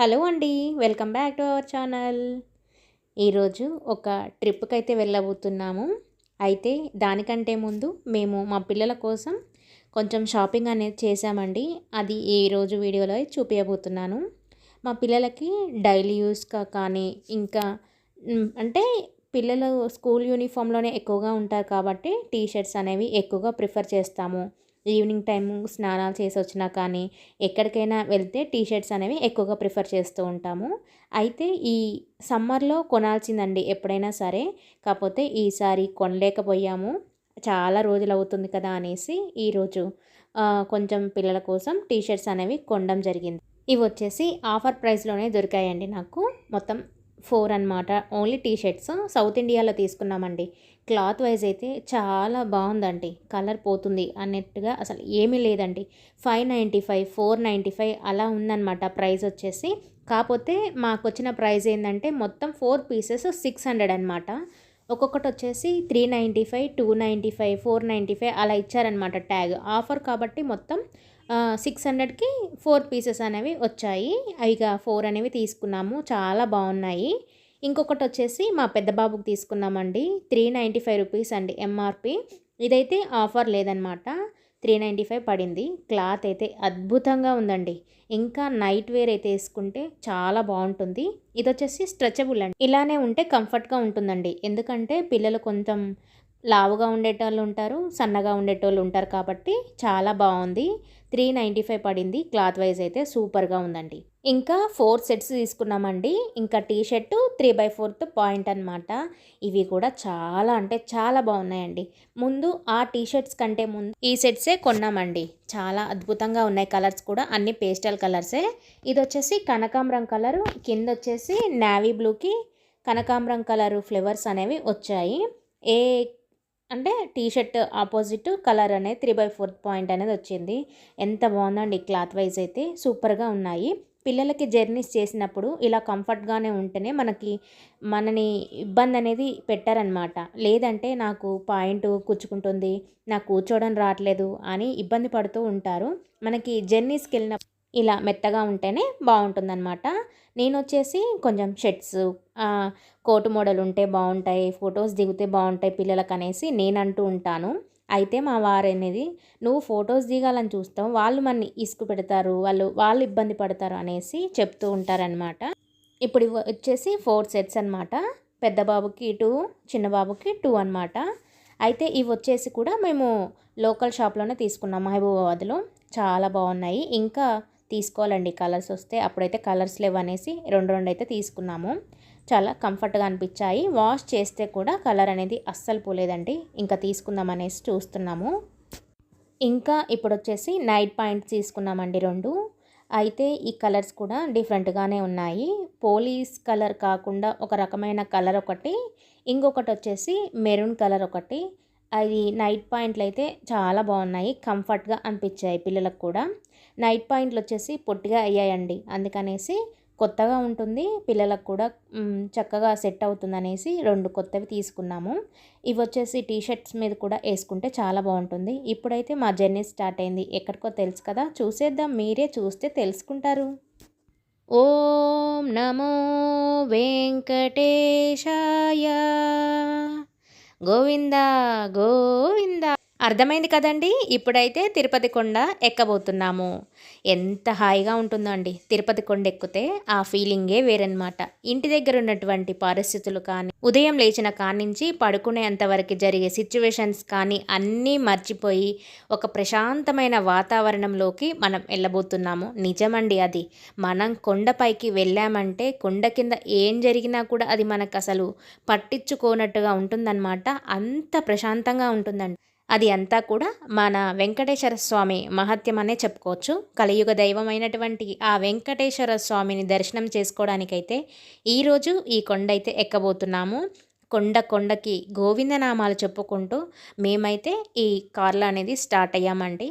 Hello అండి welcome back to our channel. ఈరోజు ఒక ట్రిప్కి అయితే వెళ్ళబోతున్నాము. అయితే దానికంటే ముందు మేము మా పిల్లల కోసం కొంచెం షాపింగ్ అనేది చేసామండి అది ఈరోజు వీడియోలో చూపించబోతున్నాను మా పిల్లలకి డైలీ యూస్గా కానీ ఇంకా అంటే పిల్లలు స్కూల్ యూనిఫామ్లోనే ఎక్కువగా ఉంటారు కాబట్టి టీ షర్ట్స్ అనేవి ఎక్కువగా ప్రిఫర్ చేస్తాము. ఈవినింగ్ టైము స్నానాలు చేసి వచ్చినా కానీ ఎక్కడికైనా వెళ్తే టీ షర్ట్స్ అనేవి ఎక్కువగా ప్రిఫర్ చేస్తూ ఉంటాము. అయితే ఈ సమ్మర్లో కొనాల్సిందండి ఎప్పుడైనా సరే. కాకపోతే ఈసారి కొనలేకపోయాము. చాలా రోజులు అవుతుంది కదా అనేసి ఈరోజు కొంచెం పిల్లల కోసం టీ షర్ట్స్ అనేవి కొనడం జరిగింది. ఇవి వచ్చేసి ఆఫర్ ప్రైస్లోనే దొరికాయండి నాకు. మొత్తం ఫోర్ అన్నమాట. ఓన్లీ టీ షర్ట్స్ సౌత్ ఇండియాలో తీసుకున్నామండి. క్లాత్ వైజ్ అయితే చాలా బాగుందండి. కలర్ పోతుంది అన్నట్టుగా అసలు ఏమీ లేదండి. Five ninety five four ninety five అలా ఉందన్నమాట ప్రైస్ వచ్చేసి. కాకపోతే మాకు వచ్చిన ప్రైస్ ఏంటంటే మొత్తం ఫోర్ పీసెస్ సిక్స్ హండ్రెడ్ అనమాట ఒక్కొక్కటి వచ్చేసి three ninety five two ninety five four ninety five అలా ఇచ్చారనమాట ట్యాగ్. ఆఫర్ కాబట్టి మొత్తం సిక్స్ హండ్రెడ్కి ఫోర్ పీసెస్ అనేవి వచ్చాయి. ఇక ఫోర్ అనేవి తీసుకున్నాము. చాలా బాగున్నాయి. ఇంకొకటి వచ్చేసి మా పెద్ద బాబుకి తీసుకున్నామండి. త్రీ నైంటీ ఫైవ్ రూపీస్ అండి ఎంఆర్పి ఇదైతే ఆఫర్ లేదనమాట త్రీ నైంటీ ఫైవ్ పడింది. క్లాత్ అయితే అద్భుతంగా ఉందండి. ఇంకా నైట్ వేర్ అయితే వేసుకుంటే చాలా బాగుంటుంది. ఇది వచ్చేసి స్ట్రెచబుల్ అండి. ఇలానే ఉంటే కంఫర్ట్గా ఉంటుందండి. ఎందుకంటే పిల్లలు కొంచెం లావుగా ఉండేటోళ్ళు ఉంటారు సన్నగా ఉండేటోళ్ళు ఉంటారు కాబట్టి చాలా బాగుంది. త్రీ నైంటీ ఫైవ్ పడింది. క్లాత్ వైజ్ అయితే సూపర్గా ఉందండి. ఇంకా ఫోర్ సెట్స్ తీసుకున్నామండి. ఇంకా T shirt three by fourth point అనమాట ఇవి కూడా చాలా అంటే చాలా బాగున్నాయండి. ముందు ఆ టీ షర్ట్స్ కంటే ముందు ఈ సెట్సే కొన్నామండి. చాలా అద్భుతంగా ఉన్నాయి కలర్స్ కూడా. అన్ని పేస్టల్ కలర్సే. ఇది వచ్చేసి కనకాంబరం కలరు. కింద వచ్చేసి నావీ బ్లూకి కనకాంబరం కలరు ఫ్లేవర్స్ అనేవి వచ్చాయి. ఏ అంటే టీ షర్ట్ ఆపోజిట్ కలర్ అనేది త్రీ బై ఫోర్త్ పాయింట్ అనేది వచ్చింది. ఎంత బాగుందండి క్లాత్ వైజ్ అయితే. సూపర్గా ఉన్నాయి. పిల్లలకి జర్నీస్ చేసినప్పుడు ఇలా కంఫర్ట్గానే ఉంటేనే మనకి మనని ఇబ్బంది అనేది పెట్టారనమాట లేదంటే నాకు పాయింట్ కూర్చుకుంటుంది నాకు కూర్చోవడం రావట్లేదు అని ఇబ్బంది పడుతూ ఉంటారు. మనకి జర్నీస్కి వెళ్ళిన ఇలా మెత్తగా ఉంటేనే బాగుంటుందన్నమాట. నేను వచ్చేసి కొంచెం షర్ట్స్ కోటు మోడల్ ఉంటే బాగుంటాయి ఫొటోస్ దిగితే బాగుంటాయి పిల్లలకు అనేసి నేను అంటూ ఉంటాను. అయితే మా వారు అనేది నువ్వు ఫొటోస్ దిగాలని చూస్తావు వాళ్ళు మన ఇసుకు పెడతారు వాళ్ళు వాళ్ళు ఇబ్బంది పడతారు అనేసి చెప్తూ ఉంటారనమాట ఇప్పుడు వచ్చేసి ఫోర్ సెట్స్ అనమాట పెద్ద బాబుకి టూ చిన్న బాబుకి టూ అనమాట అయితే ఇవి వచ్చేసి కూడా మేము లోకల్ షాప్లోనే తీసుకున్నాం మహబూబాబాద్లో. చాలా బాగున్నాయి. ఇంకా తీసుకోవాలండి కలర్స్ వస్తే. అప్పుడైతే కలర్స్ లేవనేసి రెండు రెండు అయితే తీసుకున్నాము. చాలా కంఫర్ట్గా అనిపించాయి. వాష్ చేస్తే కూడా కలర్ అనేది అస్సలు పోలేదండి. ఇంకా తీసుకుందాం అనేసి చూస్తున్నాము. ఇంకా ఇప్పుడు వచ్చేసి నైట్ పాయింట్స్ తీసుకున్నామండి రెండు. అయితే ఈ కలర్స్ కూడా డిఫరెంట్గానే ఉన్నాయి. పోలీస్ కలర్ కాకుండా ఒక రకమైన కలర్ ఒకటి. ఇంకొకటి వచ్చేసి మెరూన్ కలర్ ఒకటి. అది నైట్ పాయింట్లు అయితే చాలా బాగున్నాయి. కంఫర్ట్గా అనిపించాయి పిల్లలకు కూడా. నైట్ పాయింట్లు వచ్చేసి పొట్టిగా అయ్యాయండి. అందుకనేసి కొత్తగా ఉంటుంది. పిల్లలకు కూడా చక్కగా సెట్ అవుతుంది అనేసి రెండు కొత్తవి తీసుకున్నాము. ఇవి వచ్చేసి టీ షర్ట్స్ మీద కూడా వేసుకుంటే చాలా బాగుంటుంది. ఇప్పుడైతే మా జర్నీ స్టార్ట్ అయింది. ఎక్కడికో తెలుసు కదా? చూసేద్దాం. మీరే చూస్తే తెలుసుకుంటారు. ఓం నమో వెంకటేశాయ. గోవిందా గోవిందా. అర్థమైంది కదండి? ఇప్పుడైతే తిరుపతి కొండ ఎక్కబోతున్నాము. ఎంత హాయిగా ఉంటుందో అండి. తిరుపతి కొండ ఎక్కితే ఆ ఫీలింగే వేరనమాట ఇంటి దగ్గర ఉన్నటువంటి పరిస్థితులు కానీ ఉదయం లేచిన కానించి పడుకునేంత వరకు జరిగే సిచ్యువేషన్స్ కానీ అన్నీ మర్చిపోయి ఒక ప్రశాంతమైన వాతావరణంలోకి మనం వెళ్ళబోతున్నాము నిజమండి అది. మనం కొండపైకి వెళ్ళామంటే కొండ కింద ఏం జరిగినా కూడా అది మనకు అసలు పట్టించుకోనట్టుగా ఉంటుందన్నమాట. అంత ప్రశాంతంగా ఉంటుందండి. అది అంతా కూడా మన వెంకటేశ్వర స్వామి మహత్యం అనే చెప్పుకోవచ్చు. కలియుగ దైవమైనటువంటి ఆ వెంకటేశ్వర స్వామిని దర్శనం చేసుకోవడానికైతే ఈరోజు ఈ కొండ అయితే ఎక్కబోతున్నాము. కొండ కొండకి గోవిందనామాలు చెప్పుకుంటూ మేమైతే ఈ కార్లో అనేది స్టార్ట్ అయ్యామండి.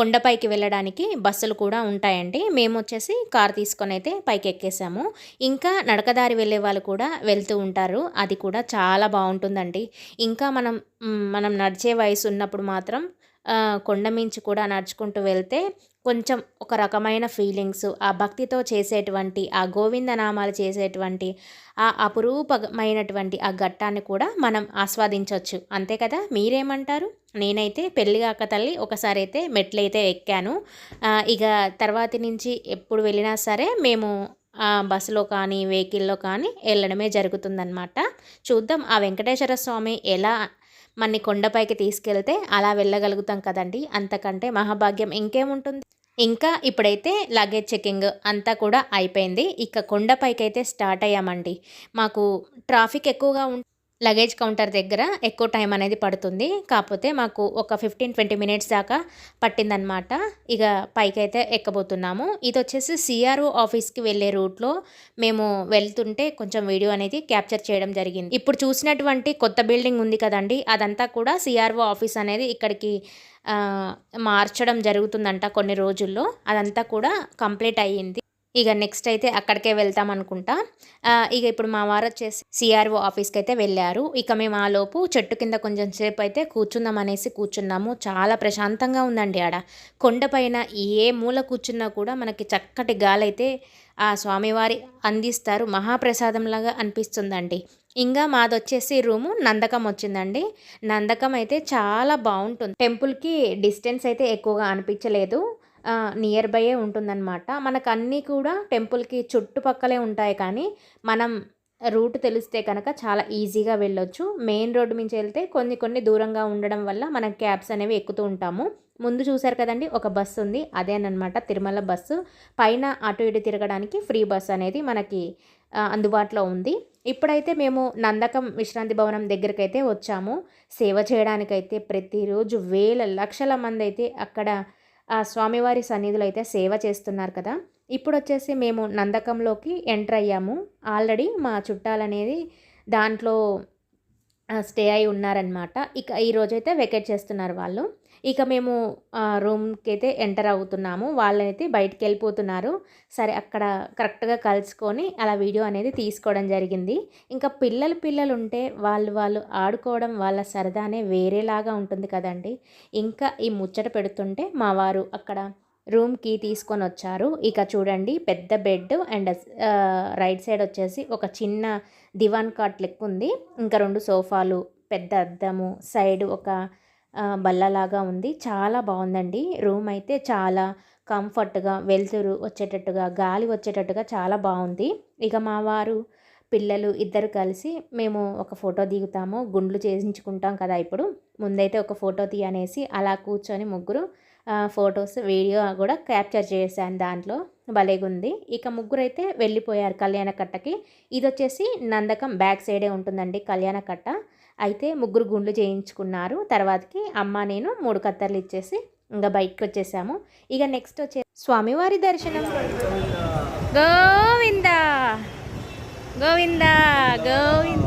కొండపైకి వెళ్ళడానికి బస్సులు కూడా ఉంటాయండి. మేము వచ్చేసి కార్ తీసుకొని అయితే పైకి ఎక్కేసాము. ఇంకా నడకదారి వెళ్ళే వాళ్ళు కూడా వెళ్తూ ఉంటారు. అది కూడా చాలా బాగుంటుందండి. ఇంకా మనం మనం నడిచే వయసు ఉన్నప్పుడు మాత్రం కొండ మించి కూడా నడుచుకుంటూ వెళ్తే కొంచెం ఒక రకమైన ఫీలింగ్స్ ఆ భక్తితో చేసేటువంటి ఆ గోవిందనామాలు చేసేటువంటి ఆ అపురూపమైనటువంటి ఆ ఘట్టాన్ని కూడా మనం ఆస్వాదించవచ్చు అంతే కదా? మీరేమంటారు? నేనైతే పెళ్ళి కాక తల్లి ఒకసారి అయితే మెట్లయితే ఎక్కాను ఇక తర్వాతి నుంచి ఎప్పుడు వెళ్ళినా సరే మేము బస్సులో కానీ వెహికల్లో కానీ వెళ్ళడమే జరుగుతుందన్నమాట. చూద్దాం ఆ వెంకటేశ్వర స్వామి ఎలా మనని కొండపైకి తీసుకెళ్తే అలా వెళ్ళగలుగుతాం కదండి. అంతకంటే మహాభాగ్యం ఇంకేముంటుంది? ఇంకా ఇప్పుడైతే లగేజ్ చెకింగ్ అంతా కూడా అయిపోయింది. ఇక కొండపైకి అయితే స్టార్ట్ అయ్యామండి. మాకు ట్రాఫిక్ ఎక్కువగా ఉం లగేజ్ కౌంటర్ దగ్గర ఎక్కువ టైం అనేది పడుతుంది. కాకపోతే మాకు ఒక ఫిఫ్టీన్ ట్వంటీ మినిట్స్ దాకా పట్టిందనమాట ఇక పైకి అయితే ఎక్కబోతున్నాము. ఇది వచ్చేసి సిఆర్ఓ ఆఫీస్కి వెళ్ళే రూట్లో మేము వెళ్తుంటే కొంచెం వీడియో అనేది క్యాప్చర్ చేయడం జరిగింది. ఇప్పుడు చూసినటువంటి కొత్త బిల్డింగ్ ఉంది కదండి అదంతా కూడా సిఆర్ఓ ఆఫీస్ అనేది ఇక్కడికి మార్చడం జరుగుతుందంట కొన్ని రోజుల్లో. అదంతా కూడా కంప్లీట్ అయ్యింది. ఇక నెక్స్ట్ అయితే అక్కడికే వెళ్తాం అనుకుంటా. ఇక ఇప్పుడు మా వారు వచ్చేసి సిఆర్ఓ ఆఫీస్కి అయితే వెళ్ళారు. ఇక మేము ఆ లోపు చెట్టు కింద కొంచెం సేపు అయితే కూర్చుందాం అనేసి కూర్చున్నాము. చాలా ప్రశాంతంగా ఉందండి ఆడ. కొండపైన ఏ మూల కూర్చున్నా కూడా మనకి చక్కటి గాలి అయితే ఆ స్వామివారి అందిస్తారు. మహాప్రసాదంలాగా అనిపిస్తుందండి. ఇంకా మాది వచ్చేసి రూము నందకం వచ్చిందండి. నందకం అయితే చాలా బాగుంటుంది. టెంపుల్కి డిస్టెన్స్ అయితే ఎక్కువగా అనిపించలేదు. నియర్ బైయే ఉంటుందన్నమాట. మనకు అన్నీ కూడా టెంపుల్కి చుట్టుపక్కలే ఉంటాయి కానీ మనం రూట్ తెలిస్తే కనుక చాలా ఈజీగా వెళ్ళొచ్చు. మెయిన్ రోడ్డు నుంచి వెళ్తే కొన్ని కొన్ని దూరంగా ఉండడం వల్ల మనం క్యాబ్స్ అనేవి ఎక్కుతూ ఉంటాము. ముందు చూశారు కదండి ఒక బస్సు ఉంది. అదేనమాట తిరుమల బస్సు పైన అటు ఇటు తిరగడానికి ఫ్రీ బస్ అనేది మనకి అందుబాటులో ఉంది. ఇప్పుడైతే మేము నందకం విశ్రాంతి భవనం దగ్గరికి అయితే వచ్చాము. సేవ చేయడానికైతే ప్రతిరోజు వేల లక్షల మంది అయితే అక్కడ స్వామివారి సన్నిధిలో అయితే సేవ చేస్తున్నారు కదా. ఇప్పుడు వచ్చేసి మేము నందకంలోకి ఎంటర్ అయ్యాము. ఆల్రెడీ మా చుట్టాలనేది దాంట్లో స్టే అయి ఉన్నారనమాట ఇక ఈ రోజైతే వెకేట్ చేస్తున్నారు వాళ్ళు. ఇక మేము రూమ్కి అయితే ఎంటర్ అవుతున్నాము. వాళ్ళైతే బయటికి వెళ్ళిపోతున్నారు. సరే అక్కడ కరెక్ట్గా కలుసుకొని అలా వీడియో అనేది తీసుకోవడం జరిగింది. ఇంకా పిల్లలు పిల్లలు ఉంటే వాళ్ళు వాళ్ళు ఆడుకోవడం వాళ్ళ సరదానే వేరేలాగా ఉంటుంది కదండి. ఇంకా ఈ ముచ్చట పెడుతుంటే మా వారు అక్కడ రూమ్కి తీసుకొని వచ్చారు ఇక చూడండి పెద్ద బెడ్ అండ్ రైట్ సైడ్ వచ్చేసి ఒక చిన్న దివాన్ కాట్ లెక్క ఉంది. ఇంకా రెండు సోఫాలు పెద్ద అద్దము సైడ్ ఒక బల్లలాగా ఉంది. చాలా బాగుందండి. రూమ్ అయితే చాలా కంఫర్ట్గా వెలుతురు వచ్చేటట్టుగా గాలి వచ్చేటట్టుగా చాలా బాగుంది. ఇక మా వారు పిల్లలు ఇద్దరు కలిసి మేము ఒక ఫోటో దిగుతాము. గుండ్లు చేయించుకుంటాం కదా ఇప్పుడు. ముందైతే ఒక ఫోటో తీయనేసి అలా కూర్చొని ముగ్గురు ఫొటోస్ వీడియో కూడా క్యాప్చర్ చేశాను దాంట్లో. భలేగుంది. ఇక ముగ్గురు అయితే వెళ్ళిపోయారు కళ్యాణ కట్టకి ఇది వచ్చేసి నందకం బ్యాక్ సైడే ఉంటుందండి కళ్యాణ కట్ట అయితే ముగ్గురు గుండ్లు చేయించుకున్నారు. తర్వాతకి అమ్మ నేను మూడు కత్తర్లు ఇచ్చేసి ఇంకా బయటకు వచ్చేసాము ఇక నెక్స్ట్ వచ్చే స్వామివారి దర్శనం. గోవింద! గోవింద! గోవింద.